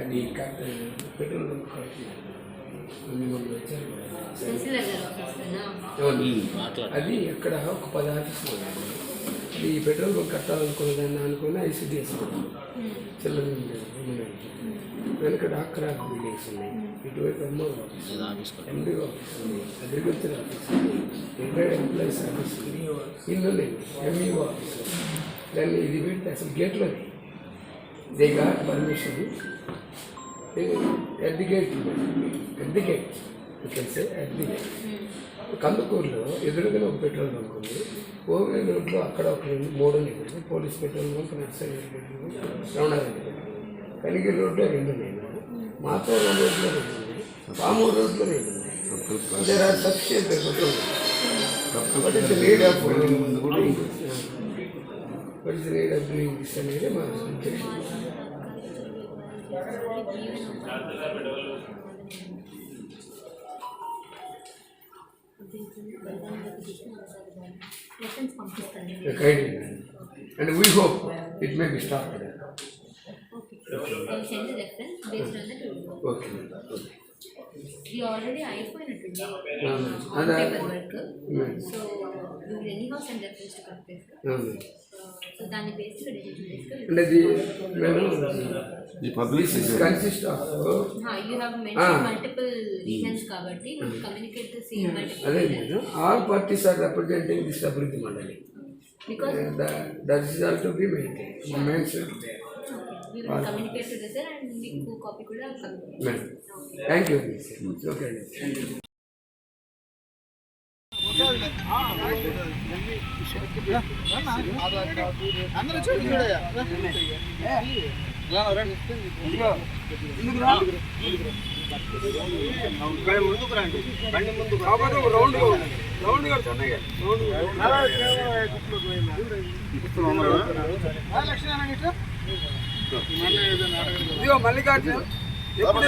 అది పెట్రోల్. అది అక్కడ ఒక పది ఆఫీసులు ఉన్నాయి. ఈ పెట్రోల్ బంక్ కట్టాలనుకున్న దాన్ని అనుకుని ఐసీడీఎస్ చిల్లర వెనక డాక్టర్ బిల్డింగ్స్ ఉన్నాయి. ఇటువైపు ఎంఆర్ ఆఫీస్. ఎండి ఆఫీస్ ఉంది. అగ్రికల్చర్ ఆఫీస్ ఉంది. రిటైర్డ్ ఎంప్లాయీస్ ఆఫీస్ ఉంది. ఇల్లు ఉన్నాయి. MEO office. దాన్ని ఇది పెడితే అసలు గేట్లోనే they got permission at the gate at తెలిసే ఎట్ కందుకూరులో ఎదురుగానే ఒక పెట్రోల్ బంక్ ఉంది. ఓవే రోడ్లో అక్కడ ఒక రెండు మూడు ఉన్నాయి. Police petrol bunk nursery petrol bunk Ramanareddy కలిగి రోడ్లో రెండు ఉన్నాయి. మాతోరం రోడ్లో రెండు ఉన్నాయి. పామూరు రోడ్లో రెండు ఉన్నాయి. There are sufficient petrol but it's need of but it's need of doing this అనేది మా And we hope it may be started. Okay. ఇది ఆల్రెడీ అయిపోయినట్టుంది. Paper work. So you any house and reference to complete. So దాన్ని based decision తీసుకొని And the, ఈ public this is consist of, you Ah. Mention multiple reasons కాబట్టి communicate the same అదే multiple madam, all parties are representing this అభివృద్ధి మండలి. Because And that, that is all to be maintained, mentioned there. we will communicate to the sir and మీకు copy కూడా Madam, thank you. Okay. ఇదిగో మల్లికార్జున ఎప్పుడు